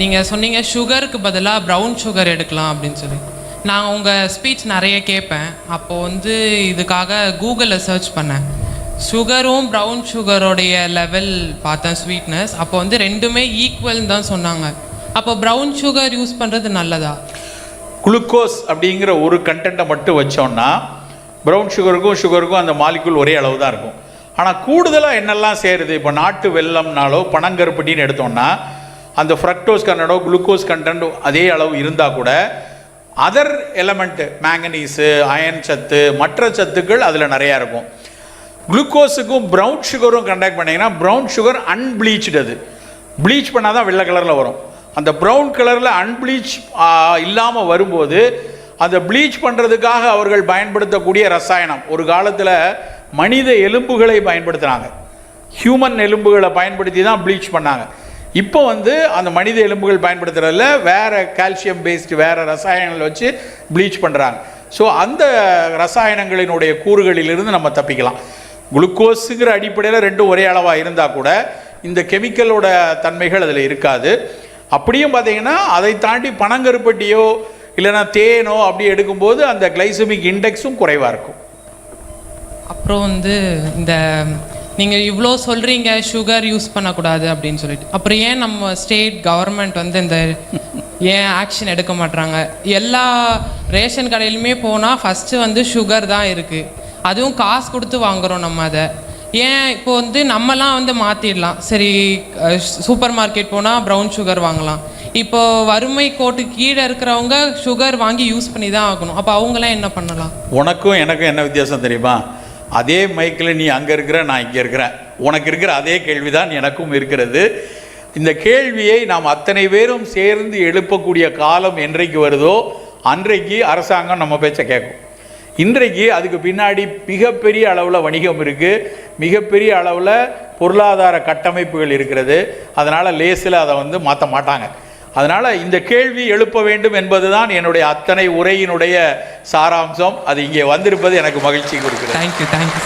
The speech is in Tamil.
நீங்கள் சொன்னீங்க சுகருக்கு பதிலாக ப்ரௌன் சுகர் எடுக்கலாம் அப்படின்னு சொல்லி. நான் உங்கள் ஸ்பீச் நிறைய கேட்பேன். அப்போது வந்து இதுக்காக கூகுளில் சர்ச் பண்ணேன். சுகரும் ப்ரௌன் சுகருடைய லெவல் பார்த்தேன் ஸ்வீட்னஸ் அப்போ வந்து ரெண்டுமே ஈக்குவல் தான் சொன்னாங்க. அப்போ ப்ரௌன் சுகர் யூஸ் பண்ணுறது நல்லதா? குளுக்கோஸ் அப்படிங்கிற ஒரு கண்டென்ட்டை மட்டும் வச்சோம்னா ப்ரௌன் சுகருக்கும் சுகருக்கும் அந்த மாலிக்குள் ஒரே அளவு தான் இருக்கும். ஆனால் கூடுதலாக என்னெல்லாம் சேருது? இப்போ நாட்டு வெள்ளம்னாலோ பனங்கருப்பட்டின்னு எடுத்தோம்னா அந்த ஃப்ரக்டோஸ் கண்டனோ குளுக்கோஸ் கண்டென்ட் அதே அளவு இருந்தால் கூட அதர் எலமெண்ட்டு மேங்கனீஸு அயன் சத்து மற்ற சத்துக்கள் அதில் நிறையா இருக்கும். குளுக்கோஸுக்கும் ப்ரௌன் சுகரும் கண்டக்ட் பண்ணிங்கன்னா ப்ரௌன் சுகர் அன்பிளீச்டு அது. ப்ளீச் பண்ணால் தான் வெள்ளை கலரில் வரும். அந்த ப்ரௌன் கலரில் அன்பிளீச் இல்லாமல் வரும்போது அந்த ப்ளீச் பண்ணுறதுக்காக அவர்கள் பயன்படுத்தக்கூடிய ரசாயனம் ஒரு காலத்தில் மனித எலும்புகளை பயன்படுத்துகிறாங்க ஹியூமன் எலும்புகளை பயன்படுத்தி தான் ப்ளீச் பண்ணாங்க. இப்போ வந்து அந்த மனித எலும்புகள் பயன்படுத்துறதுல வேறு கால்சியம் பேஸ்டு வேறு ரசாயனங்களை வச்சு ப்ளீச் பண்ணுறாங்க ஸோ அந்த ரசாயனங்களினுடைய கூறுகளிலிருந்து நம்ம தப்பிக்கலாம். குளுக்கோஸுங்கிற அடிப்படையில் ரெண்டும் ஒரே அளவாக இருந்தால் கூட இந்த கெமிக்கலோட தன்மைகள் அதில் இருக்காது. அப்படியும் பார்த்தீங்கன்னா அதை தாண்டி பனங்கருப்பட்டியோ இல்லைன்னா தேனோ அப்படி எடுக்கும்போது அந்த கிளைசமிக் இண்டெக்ஸும் குறைவாக இருக்கும். அப்புறம் வந்து இந்த நீங்கள் இவ்வளோ சொல்கிறீங்க சுகர் யூஸ் பண்ணக்கூடாது அப்படின்னு சொல்லிட்டு. அப்புறம் ஏன் நம்ம ஸ்டேட் கவர்மெண்ட் வந்து இந்த ஏன் ஆக்ஷன் எடுக்க மாட்றாங்க? எல்லா ரேஷன் கடையிலுமே போனால் ஃபஸ்ட்டு வந்து சுகர் தான் இருக்குது அதுவும் காசு கொடுத்து வாங்குறோம் நம்ம அதை. ஏன் இப்போ வந்து நம்மலாம் வந்து மாற்றிடலாம் சரி சூப்பர் மார்க்கெட் போனால் ப்ரௌன் சுகர் வாங்கலாம். இப்போ வறுமை கோட்டு கீழே இருக்கிறவங்க சுகர் வாங்கி யூஸ் பண்ணி தான் ஆகணும். அப்போ அவங்களாம் என்ன பண்ணலாம்? உனக்கும் எனக்கும் என்ன வித்தியாசம் தெரியுமா? அதே மைக்கில் நீ அங்கே இருக்கிற நான் இங்கே இருக்கிறேன். உனக்கு இருக்கிற அதே கேள்விதான் எனக்கும் இருக்கிறது. இந்த கேள்வியை நாம் அத்தனை பேரும் சேர்ந்து எழுப்பக்கூடிய காலம் என்றைக்கு வருதோ அன்றைக்கு அரசாங்கம் நம்ம பேச்சை கேட்கும் இன்றைக்கு அதுக்கு பின்னாடி மிகப்பெரிய அளவில் வணிகம் இருக்குது மிகப்பெரிய அளவில் பொருளாதார கட்டமைப்புகள் இருக்கிறது. அதனால் லேசில் அதை வந்து மாற்ற மாட்டாங்க. அதனால் இந்த கேள்வி எழுப்ப வேண்டும் என்பதுதான் என்னுடைய அத்தனை உரையினுடைய சாராம்சம். அது இங்கே வந்திருப்பது எனக்கு மகிழ்ச்சி கொடுக்கிறது. Thank you thank you